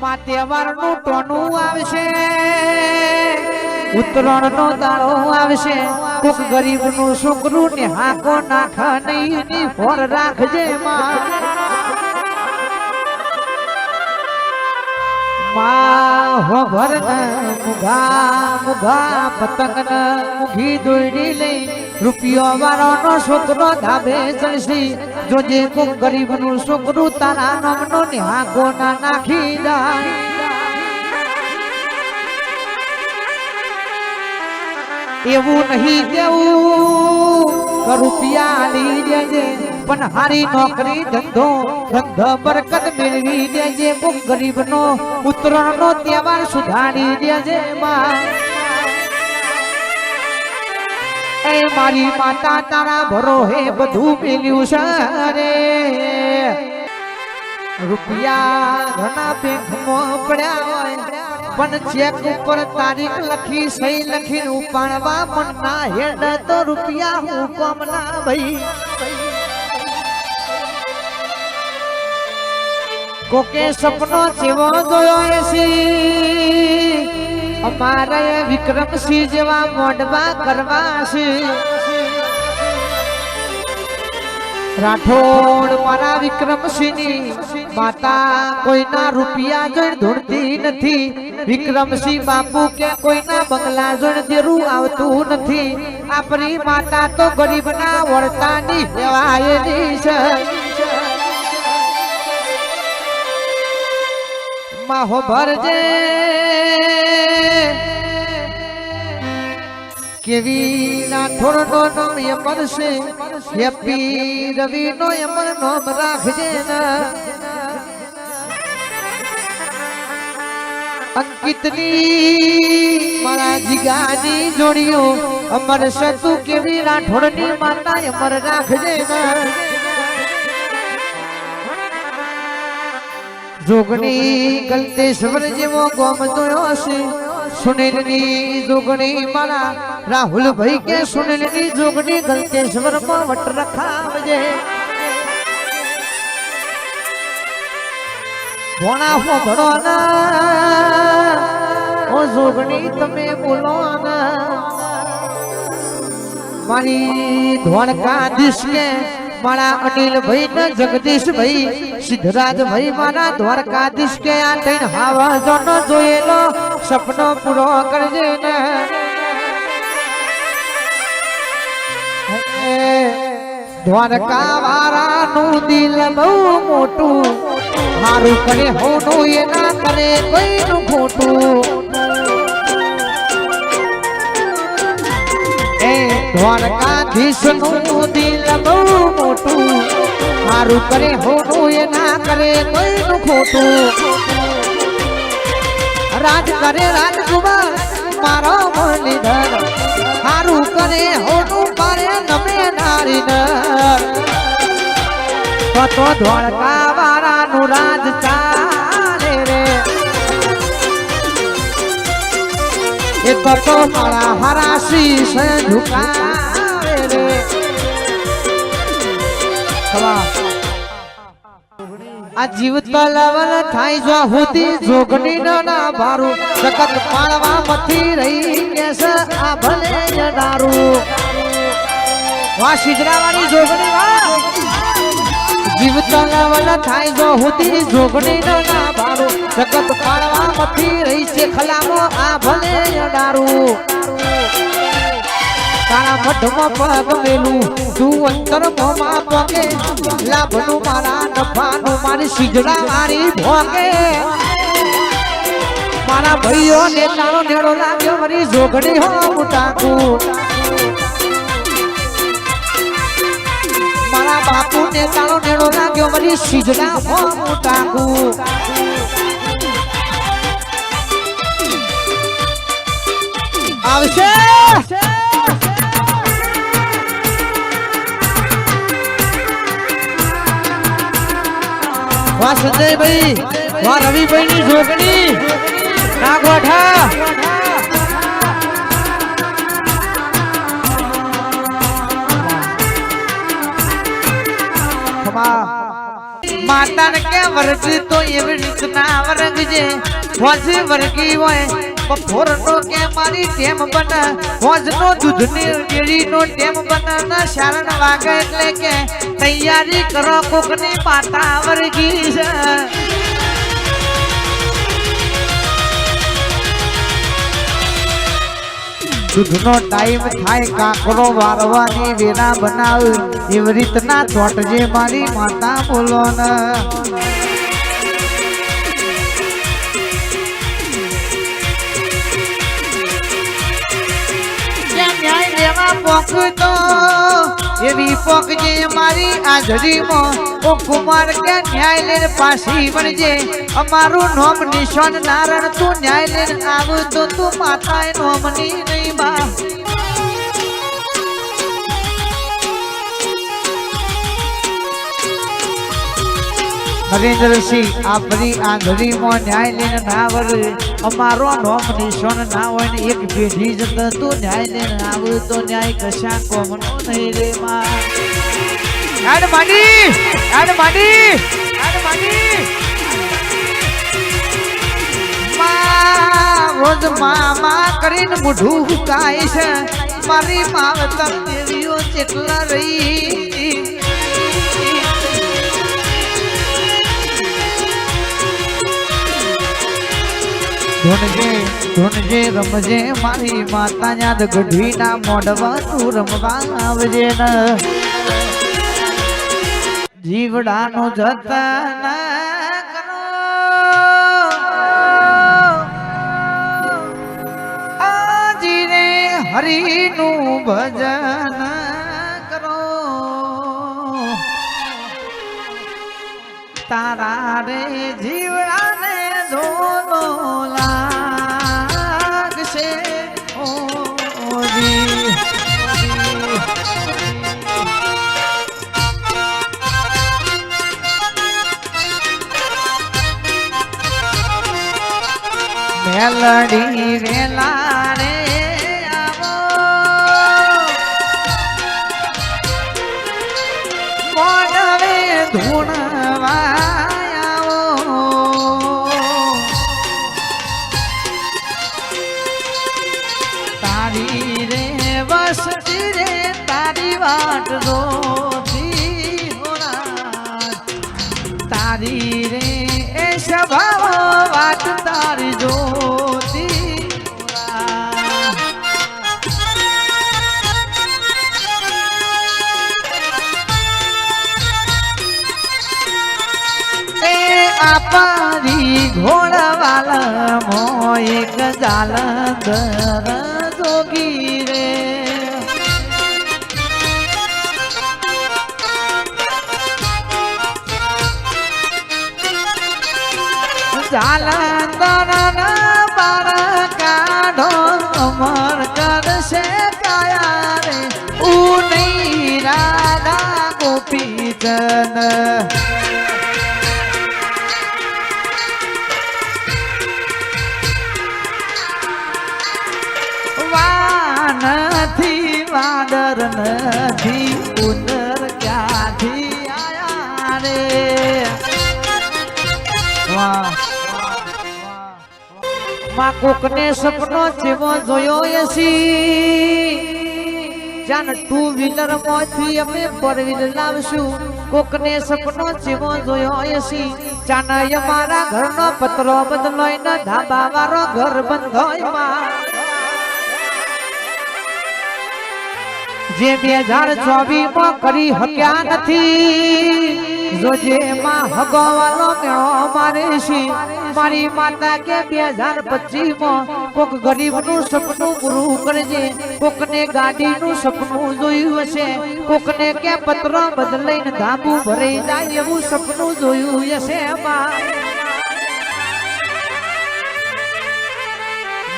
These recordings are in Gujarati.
માં તહેવારનું ટોનું આવશે ઉત્તરાયણ નો દાડો આવશે. કોક ગરીબનું છોકરું ને હાકો નાખ નહીં ફોર રાખજે માં હો ભર મુઘા મુઘા પતંગ ન મુઘી દોડી લઈ રૂપિયો વાળો નો છોકરો ધાબે ચડશી. જોજે કોક ગરીબનું છોકરું તારા નામનો ને હાકો ના નાખી જાય. એવું નહીં કેવું, રૂપિયા લઈ દેજે પણ હારી નોકરી ધંધો ધંધો બરકત મેળવી દેજે. કોક ગરીબ નો ઉત્તરાયણ નો તહેવાર સુધારી દેજે માં. એ મારી માતા તારા ભરોહે બધું મેલ્યું છે રે. રૂપિયા ઘણા બેંકમાં પડ્યા હોય, પણ ચેક ઉપર તારીખ લખી, સહી લખીને ઉપાડવા મન ના હેડ તો રૂપિયા હું કોમ ના ભાઈ. કોકે સપનો જેવો જોયો એસી અમારે વિક્રમસિંહ જેવા મોઢવા કરવા છે રાઠોડ મારા વિક્રમસિંહની માતા કોઈના રૂપિયા જોઈ ધૂળતી નથી. વિક્રમસિંહ બાપુ કે કોઈના બંગલા જોઈ દેરું આવતું નથી. આપણી માતા તો ગરીબના વળતાની સેવાયેલી છે. માહો ભરજે. કેવી રાઠોડ નો નામ યમન છે હેપી રવિ નો યમન નામ રાખજે ના. અંકિતની મારા જીગાની જોડીઓ, અમર સતુ કેવી રાઠોડની માતા અમર રાખજે ના. જોગણી ગલતેશ્વર જેવો ગોમ જોયો હશે સુનિલની જોગણી મારા રાહુલભાઈ કે સુનિલની જોગણી ગલતેશ્વરમાં વટ રખાવજે ભોણા હો ભણો ના ઓ જોગણી તમે બોલો ના મારી ધોળકા દિશને મારા અનિલભાઈ ને જગદીશભાઈ, સિદ્ધરાજભાઈ મારા દ્વારકાધીશ કે આ ત્રણ હાવા જોનો જોયેલો સપનો પૂરો કરજે ને. દ્વારકા વાળાનું દિલ બહુ મોટું, મારું કરે હોનું એના કરે કોઈ નું ખોટું. એ દ્વારકાધીશનું દિલ બહુ મોટું. મારું કરે હોનું એ ના કરે કોઈનું ખોટું. રાજ કરે રાજકુમાર મારો મુરલીધર. હારું કરે હોનું મારે નમે નારી તો તો દ્વારકા વાળાનું રાજ ચાલે. એ તો મારા હરાશી છે ઝુકાવે આ જીવત લવલ થાય જો હોતી જોગણી ન ભારું. સખત પાળવા મથી રહી કેસ આ ભલે જ દારૂ. વાહ સિજરાવાની જોગણી વાહ જીવત લવલ થાય જો હુતી જોગણી ન ના ભારું જગત પાળવા મથી રહી છે ખલામો, આ ભલે દારૂ તારા મઢમાં પગ મેલું તું અંતર મોમાં પોકે. લાભનું મારા નફાનું, મારી સિજડા મારી ભોગે મારા ભાઈઓ ને તારો નેડો લાગ્યો મારી જોગણી હો મુટાકુ મારા બાપુ ને તાળો નેડો લાગ્યો, મારી સિજડા હો મોટાકુ. આવશે? વાહ સંજયભાઈ વાહ રવિભાઈ ની જોગણી માતાને ક્યાં વર્ગ તો એવી રીતના વર્ગજે. હોજ વર્ગી હોય બપોરનો કે મારી ટેમ બને. હોજનો દૂધની ડેરીનો ટેમ બને. ના શારણ વાગે એટલે કે તૈયારી કરો કોકની માતા વર્ગી છે. દૂધનો ટાઈમ થાય, કાકરો વારવાની વેરા બનાવ એવી રીતના ચોટજે મારી માતા બોલો ને. જ્યાં ન્યાય લેવા પોકતો એવી પોક જે મારી આંધળીમાં ઓ કુમાર કે ન્યાય લઈને પાછી વળજે. અમારું નોમ નિશાન નારણ તું ન્યાય લઈને આવ તો તું માતાએ નોમની નહીં બા. નરેન્દ્રસિંહ આપણી આંધળીમાં ન્યાય લઈને ના વરે અમારો નોમ નિશાન ના હોય ને એક પેઢી જ તું ન્યાય લઈને આવું તો ન્યાય કશા કોમનો નહીં રે માં. યાદ માંડી યાદ માંડી યાદ રોજ મામા કરીને મોઢું હુકાય છે. મારી માવતર દેવીઓ ચેટલા રહી? ધૂનજે ધૂનજે રમજે મારી માતા યાદ ગઢવી ના મોઢવા તું રમવા આવજે ન. જીવડાનું જતન કરો. હરિનું ભજન કરો. તારા રે જીવડાને મેલડી વેલા રે આવો. મોડવે ધૂણવા આવો. તારી રે વસતી રે, તારી વાટ રોતી તારી રે એ સ્વભાવ, વાત તારી જોતી ઘોડવાલ મો એક જાલંધર જોગી રે જાલંધર બાર કાઢો અમર કરશે વાદર નથી ઉદર ક્યાંથી આયા રે વાહમાં કોકને સપનો જેવો જોયો એસી જાન ટુ વ્હીલરમાંથી અમે ફોર વ્હીલર લાવશું કોકને સપનો જેવો જોયો એસી ચાન અમારા ઘરનો પતરો બદલોય ને ધાબા વાળો ઘર બંધોયમાં જે બે હજાર ચોવીસમાં કરી હક્યા નથી. મારે માતા કે બે હજાર પચીસમાં કોક ગરીબનું સપનું પૂરું કરજે. કોકને ગાડી નું સપનું જોયું હશે. કોકને કે પત્રો બદલાઈને ધાબુ ભરાઈ જાય એવું સપનું જોયું હશે માં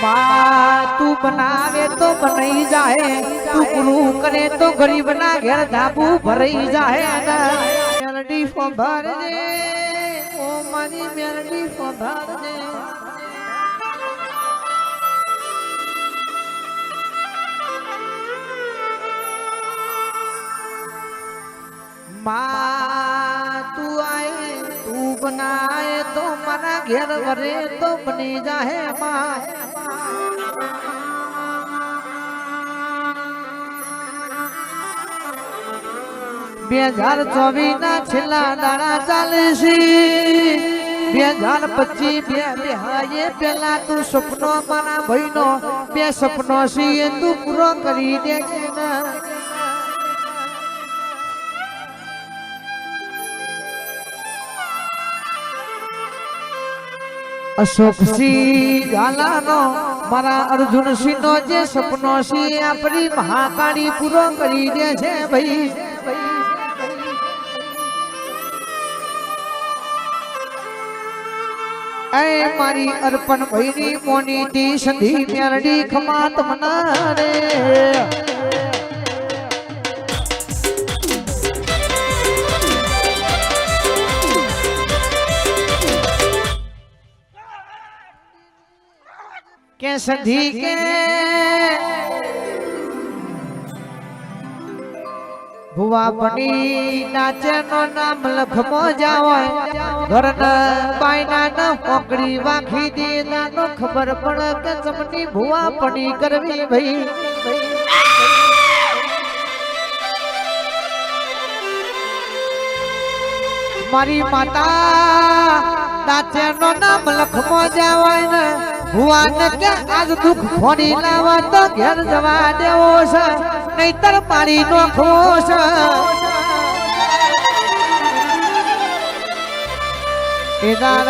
તું બનાવે તો બનાઈ જાય તું પૂરું કરે તો ગરીબ ના ઘેર ધાબુ ભરાઈ જાય ને મેલડી ફોભારજે ઓ મારી મેલડી ફોભારજે માં તું આય બનાય તો મારા ઘેર વરે તો બની જાહે માં બે હજાર ચોવીસ ના છેલ્લા દાડા ચાલીસ બે હજાર પચીસ બે બે પેલા તું સપનો મારા ભાઈનો, બે સપનો એ તું પૂરો કરી દેજે અશોકસિંહ ઝાલાનો મારા અર્જુનસિંહ નો જે સપનો સિંહ આપણી મહાકાળી પૂરો કરી દે છે ભાઈ. એ મારી અર્પણ ભઈની મોની તી સંધી મ્યારડી ખમાત મના રે સંધી કે ભુવા પડી નાચે નો નામ લખમો જાવાય ઘરના ન બાયના ન પોકડી વાખી દે નાનો ખબર પડે કે ચમની ભુવા પડી કરવી ભઈ મારી માતા નાચે નો નામ લખમો જાવાય ને ભુવાને કે આજ દુખ ફોડી લાવા તો ઘેર જવા દેવો છે, નહીતર પાડી નોખવો છે કેદાર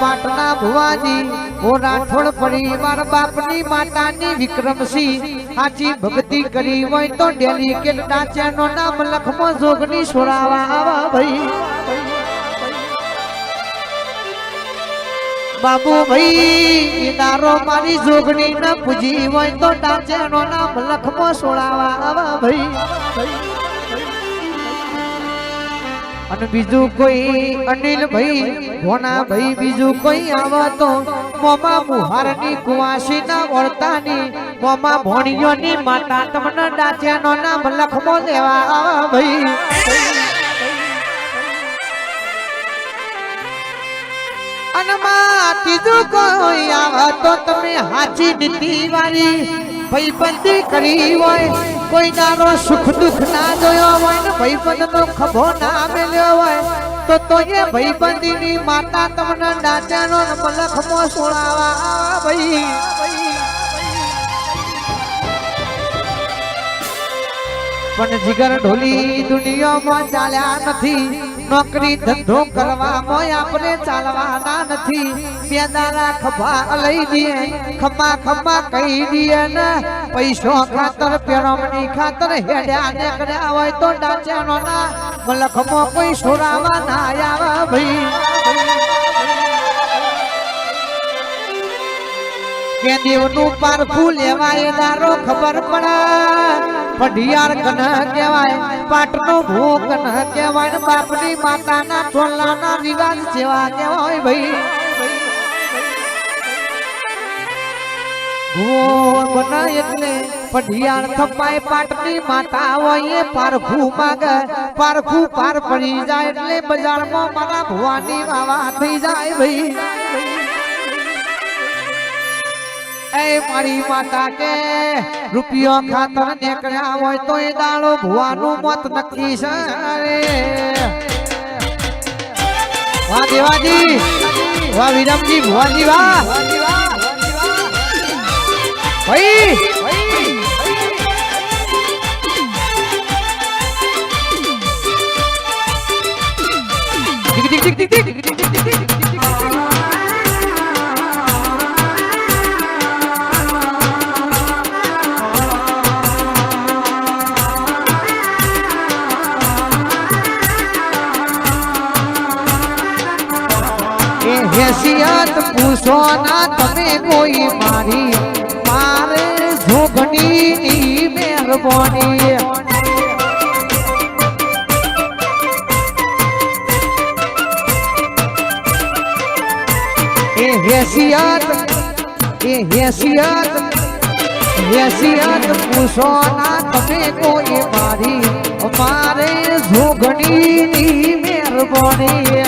પાટના ભુવાજી, ઓ રાઠોડ પરિવાર બાપની માતાની વિક્રમસિંહ સાચી ભક્તિ કરી હોય તો ડેલિકેટ ડાચ્યાનો નામ લખમો જોગની સોરાવા આવા બાબુ ભાઈ તારો મારી જોગણી ન પૂજી હોય તો ડાચેનો નામ લખમો સોળાવા આવા ભાઈ. અને બીજું કોઈ અનિલ ભાઈ ભોના ભાઈ, બીજું કોઈ આવે તો મોમા મુહારની કુવાસી ના વર્તાની મોમા ભોણીઓની માતા તમને નો નામ લખમો દેવા આવા ભાઈ. અને કરી હોય. કોઈ સુખ દુઃખ ના જોયો હોય ને ખભો ના મેલ્યો હોય, તો તો એ માતા તમને ડાચાનો ને મલખમો સોળાવા ભાઈ. પણ જીગર ઢોલી દુનિયામાં ચાલ્યા નથી. નોકરી ધંધો કરવામાં આપણે ચાલવાના નથી. બે દારા ખભા લઈ દઈએ ખમા ખમા કહી દઈએ ને, પૈસો ખાતર, પેરમણી ખાતર હેડ્યા નીકળ્યા હોય તો ડાચ્યાનો ના. મલખમો કોઈ સોરાવા ના આવ્યા ભાઈ. કે દેવનું પારખું લેવાય દારો ખબર પડે. પઢિયાર કન કહેવાય પાટનો ભોગ કન કહેવાય, ને બાપની માતાના ચોલાના રિવાજ જેવા કહેવાય ભાઈ. ભોગ ન એટલે પઢિયાર થપાય પાટની માતા હોય પારખું માગ, પારખું પાર પડી જાય એટલે બજારમાં મારા ભુવાની વાવા થઈ જાય ભાઈ. એ મારી માતા કે રૂપિયો ખાતર નીકળ્યા હોય તો એ ભુવાનું મત નક્કી છે વાહ દેવાજી, વાહ વિરમજી, ભુવાજી, વાહ. ભાઈ ટીક ટીક ટીક ટીક ટીક. પૂછો ના તમે કોઈ મારી, મારે જોગણીની મહેરબાની એ હેસિયત એ હેસિયત હેસિયત પૂછો ના તમે કોઈ મારી, મારે જોગણીની મહેરબાની